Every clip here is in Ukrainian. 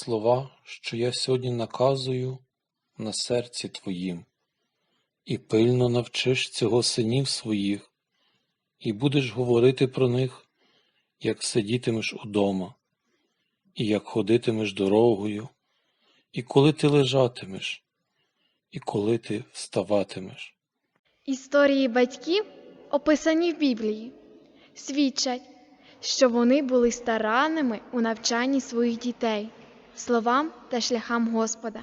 слова, що я сьогодні наказую на серці твоїм, і пильно навчиш цього синів своїх, і будеш говорити про них, як сидітимеш удома, і як ходитимеш дорогою, і коли ти лежатимеш, і коли ти вставатимеш. Історії батьків, описані в Біблії, свідчать, що вони були старанними у навчанні своїх дітей, словам та шляхам Господа,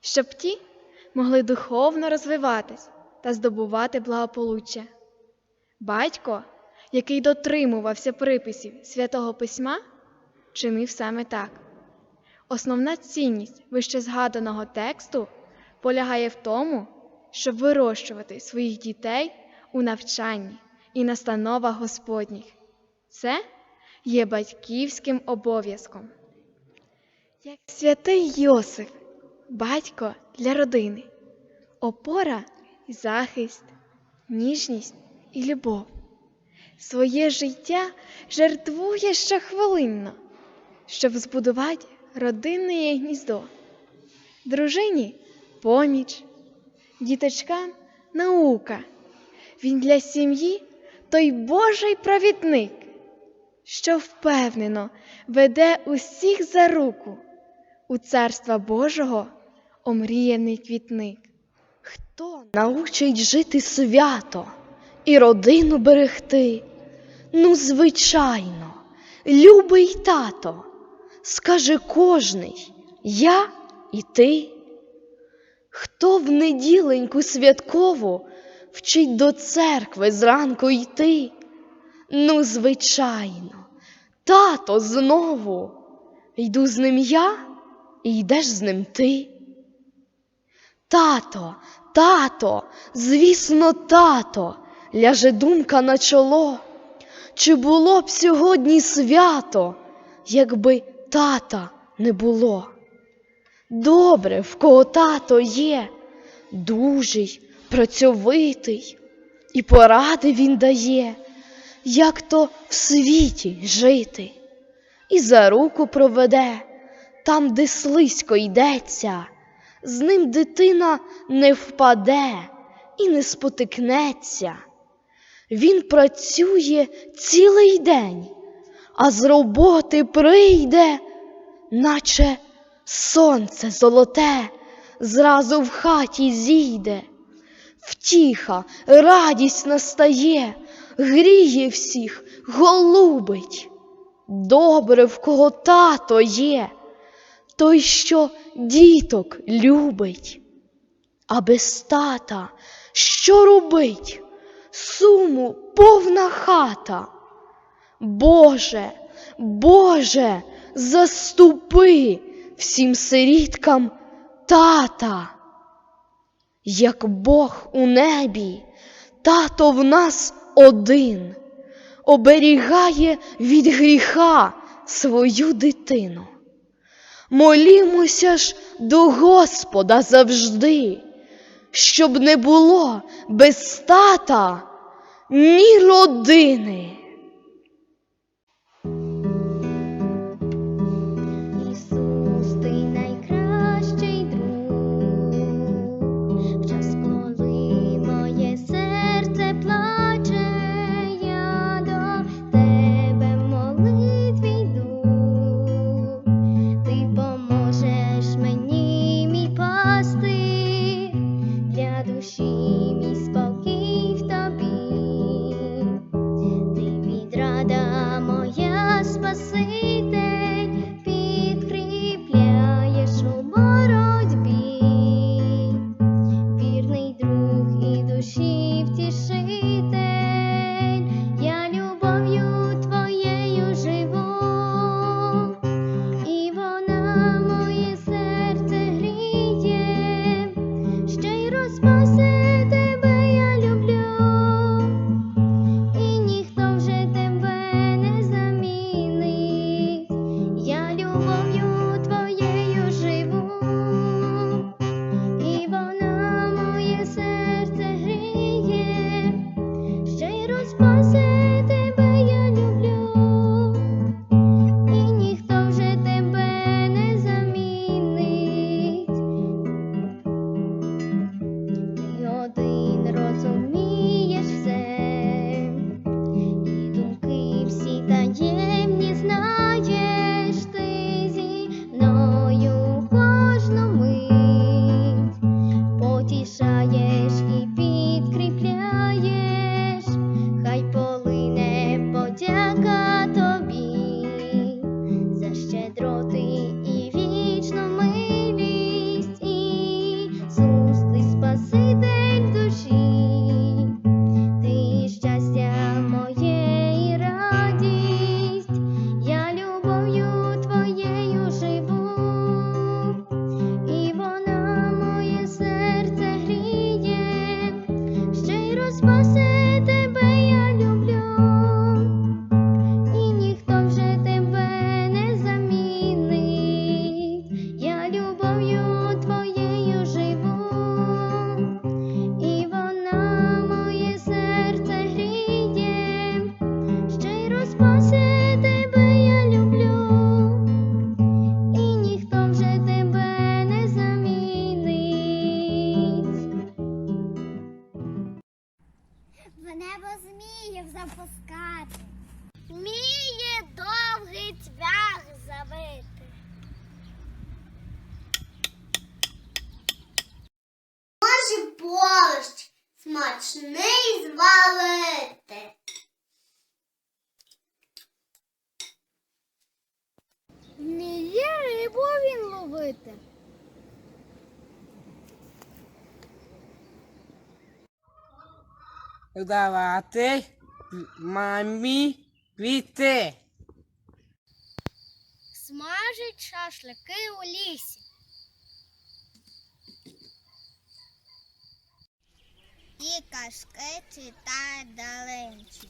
щоб ті могли духовно розвиватись та здобувати благополуччя. Батько, який дотримувався приписів святого письма, чинив саме так. Основна цінність вищезгаданого тексту полягає в тому, щоб вирощувати своїх дітей у навчанні і настановах Господніх. Це є батьківським обов'язком. Як святий Йосиф, батько для родини, опора і захист, ніжність і любов. Своє життя жертвує щохвилинно, щоб збудувати родинне гніздо, дружині поміч, діточкам наука. Він для сім'ї той Божий провідник, що впевнено веде усіх за руку у царства Божого омріяний квітник. Хто научить жити свято і родину берегти? Ну, звичайно, любий тато, скаже кожний я і ти. Хто в неділеньку святкову вчить до церкви зранку йти? Ну, звичайно, тато знову. Йду з ним я, і йдеш з ним ти. Тато, тато, звісно, тато, ляже думка на чоло. Чи було б сьогодні свято, якби тата не було? Добре, в кого тато є, дужий, працьовитий, і поради він дає, як то в світі жити, і за руку проведе там, де слизько йдеться, з ним дитина не впаде і не спотикнеться. Він працює цілий день, а з роботи прийде, наче сонце золоте зразу в хаті зійде. Втіха, радість настає, гріє всіх, голубить. Добре, в кого тато є, той, що діток любить. А без тата що робить? Суму повна хата. Боже, Боже, заступи всім сиріткам тата. Як Бог у небі, тато в нас один, оберігає від гріха свою дитину. Молімося ж до Господа завжди, щоб не було без тата ні родини. Christmas. Смачний звалити. Вміє рибу він ловити. давати мамі квіти. Смажить шашлики у лісі. І казки читає даленчі.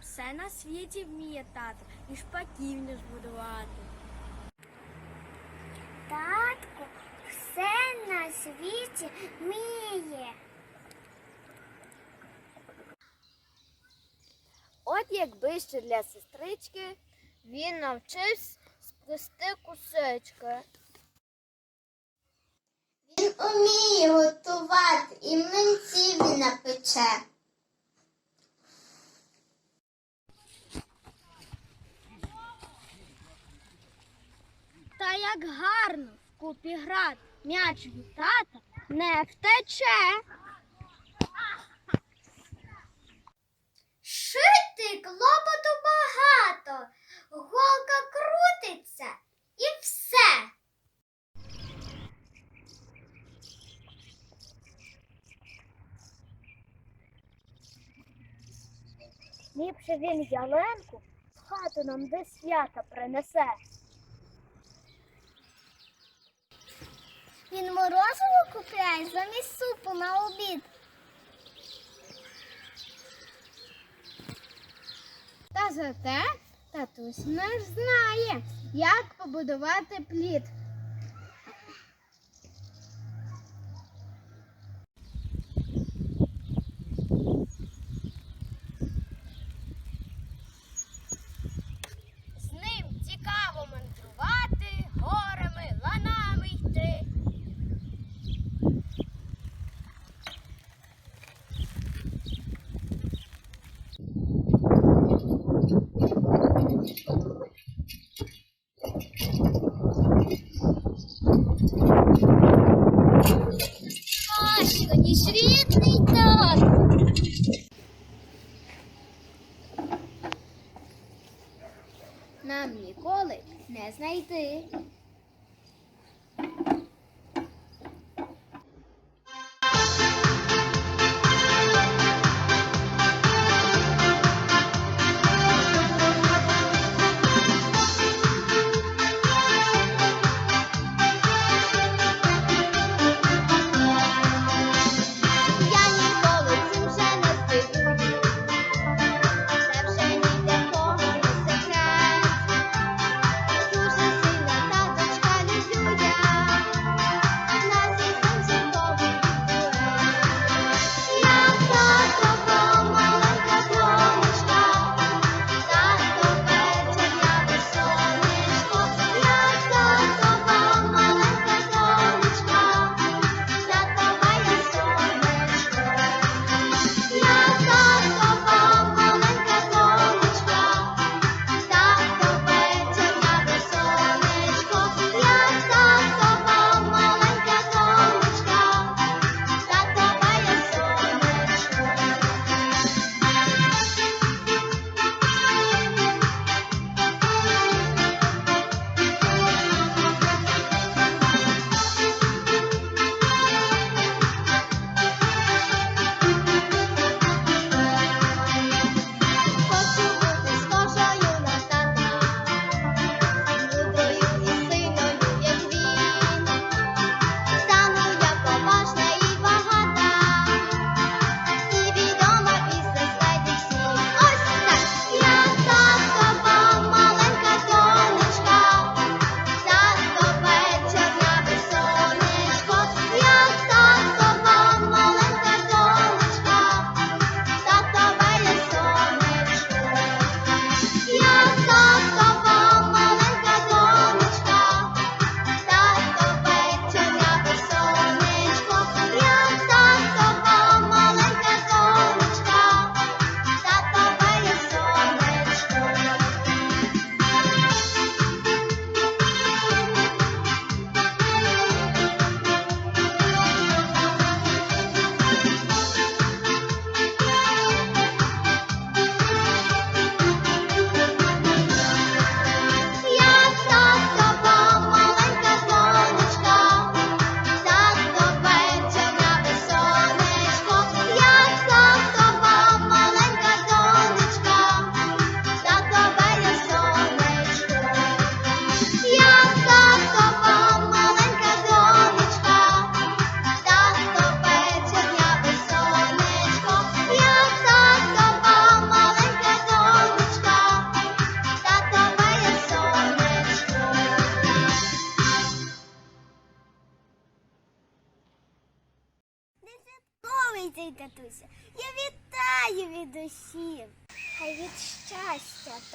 Все на світі вміє тато, і шпаків не збудувати. Татко, все на світі вміє. От якби ще для сестрички він навчився сплести кусочки. Уміє готувати і млинців він напече. Та як гарно вкупі грати, м'яч від тата не втече. Шити клопоту багато, голка крутиться і все. Ліпше він ялинку в хату нам до свята принесе. Він морозиво купляє замість супу на обід. Та зате татусь наш знає, як побудувати плід. З ним цікаво мандрувати, горами, ланами йти. Важко, ніж рідний тато. Нам ніколи не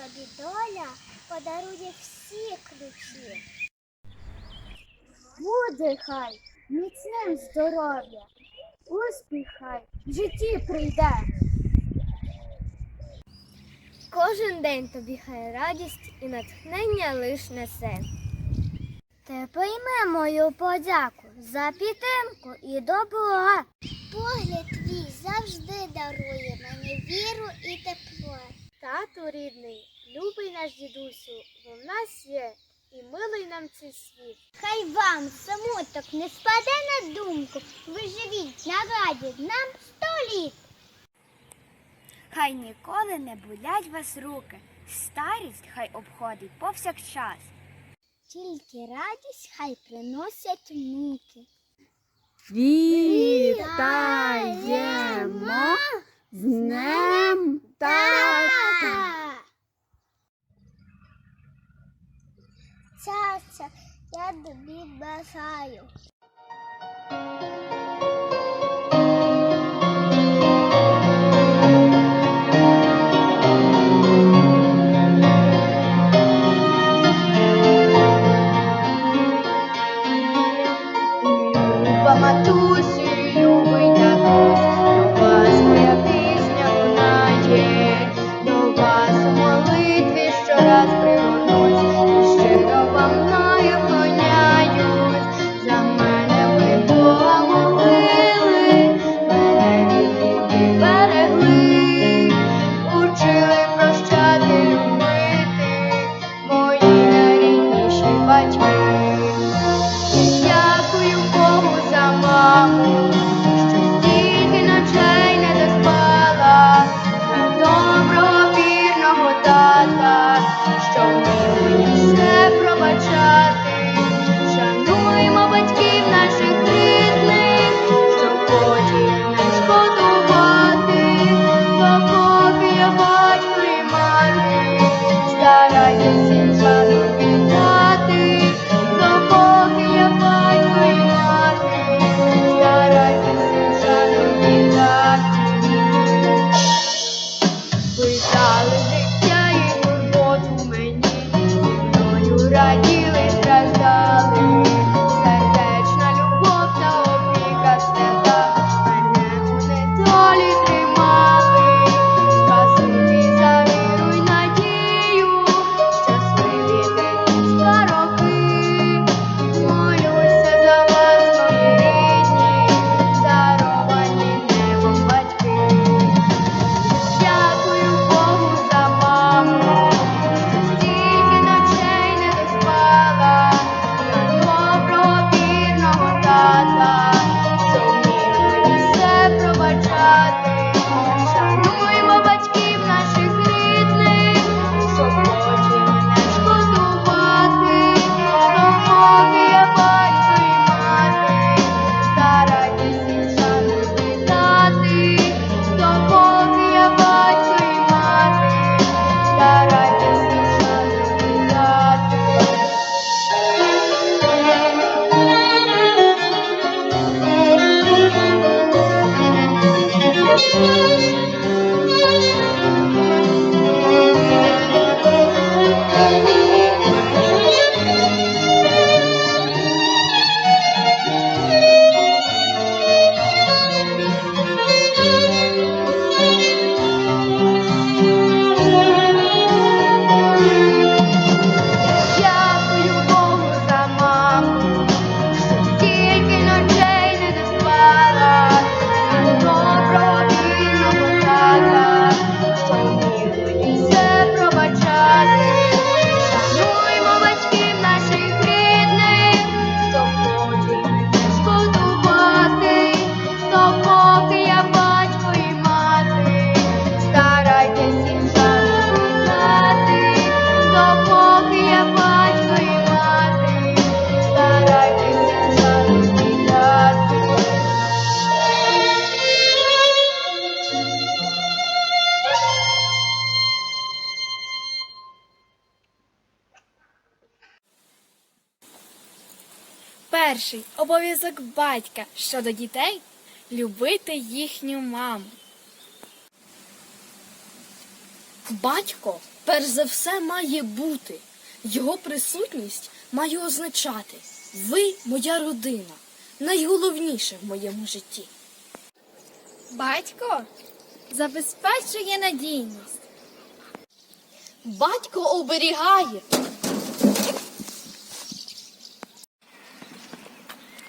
тобі доля подарує всі ключі. Буде хай міцним здоров'я, успіх хай в житті прийде. Кожен день тобі хай радість і натхнення лиш несе. Ти прийми мою подяку за підтримку і добро. Погляд твій завжди дарує мені віру і тепло. Тату рідний. Любий наш дідусю, бо в нас є і милий нам цей світ. Хай вам самоток не спаде на думку. Ви живіть на раді нам сто літ. Хай ніколи не болять вас руки. Старість хай обходить повсякчас. Тільки радість хай приносять муки. Вітаємо з днем тата! щастя я тобі бажаю. обов'язок батька щодо дітей любити їхню маму. Батько, перш за все, має бути. Його присутність має означати ви моя родина. Найголовніше в моєму житті. Батько забезпечує надійність. Батько оберігає.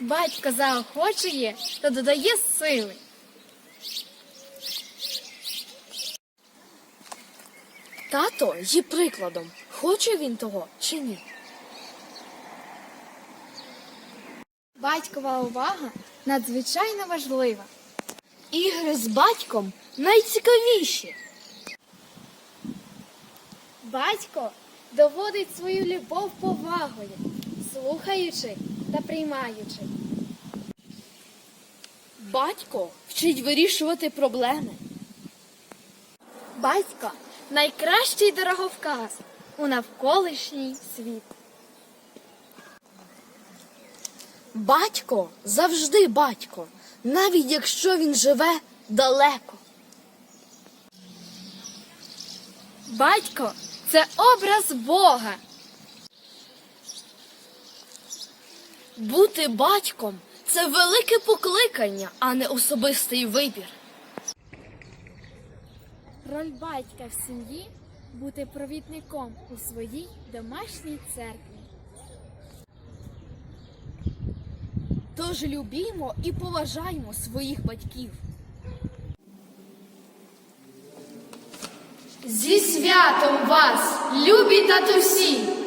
Батько заохочує та додає сили. Тато є прикладом. Хоче він того чи ні? Батькова увага надзвичайно важлива. Ігри з батьком найцікавіші. Батько доводить свою любов повагою, слухаючи та приймаючи. Батько вчить вирішувати проблеми. Батько найкращий дороговказ у навколишній світ. Батько завжди батько, навіть якщо він живе далеко. Батько це образ Бога. Бути батьком це велике покликання, а не особистий вибір. Роль батька в сім'ї бути провідником у своїй домашній церкві. Тож любімо і поважаймо своїх батьків. Зі святом вас, любі татусі!